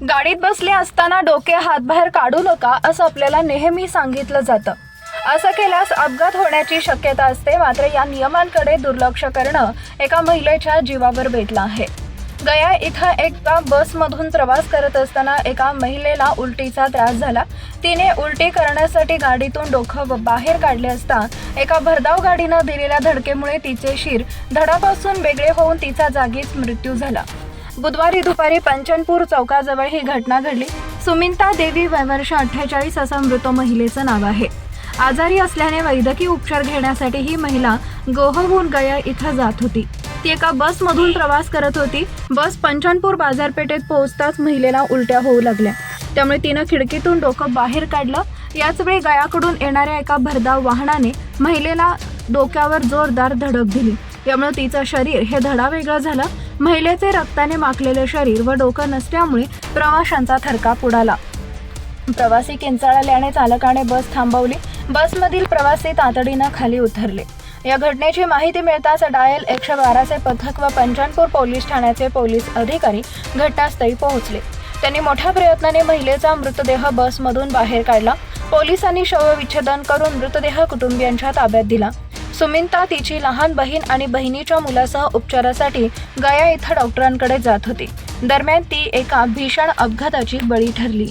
गाडीत बसले असताना डोके हातबाहेर काढू नका असं आपल्याला नेहमी सांगितलं जातं. असं केल्यास अपघात होण्याची शक्यता असते मात्र या नियमांकडे दुर्लक्ष करणं एका महिलेच्या जीवावर बेतलं आहे. गया इथं एका बसमधून प्रवास करत असताना एका महिलेला उलटीचा त्रास झाला. तिने उलटी करण्यासाठी गाडीतून डोकं बाहेर काढले असता एका भरधाव गाडीनं दिलेल्या धडकेमुळे तिचे शिर धडापासून वेगळे होऊन तिचा जागीच मृत्यू झाला. बुधवारी दुपारी पंचनपूर चौकाजवळ ही घटना घडली. सुमिंता देवी वय वर्ष अठ्ठेचाळीस असं मृत महिलेचं नाव आहे. आजारी असल्याने वैद्यकीय उपचार घेण्यासाठी ही महिला गोहवून गया इथं जात होती. ती एका बसमधून प्रवास करत होती. बस पंचनपूर बाजारपेठेत पोहोचताच महिलेला उलट्या होऊ लागल्या. त्यामुळे तिनं खिडकीतून डोकं बाहेर काढलं. याच वेळी गयाकडून येणाऱ्या एका भरधाव वाहनाने महिलेला डोक्यावर जोरदार धडक दिली. यामुळे तिचं शरीर हे धडा वेगळं झालं. महिलेचे रक्ताने माखलेले शरीर व डोकं नसल्यामुळे प्रवाशांचा थरकाप उडाला. प्रवासी किंचाळल्याने चालकाने बस थांबवली. बसमधील प्रवासी तातडीनं खाली उतरले. या घटनेची माहिती मिळताच डायल एकशे बाराचे पथक व पंचानपूर पोलीस ठाण्याचे पोलीस अधिकारी घटनास्थळी पोहोचले. त्यांनी मोठ्या प्रयत्नाने महिलेचा मृतदेह बसमधून बाहेर काढला. पोलिसांनी शवविच्छेदन करून मृतदेह कुटुंबियांच्या ताब्यात दिला. सुमिंता तिची लहान बहीण आणि बहिणीच्या मुलासह उपचारासाठी गया इथं डॉक्टरांकडे जात होती. दरम्यान ती एका भीषण अपघाताची बळी ठरली.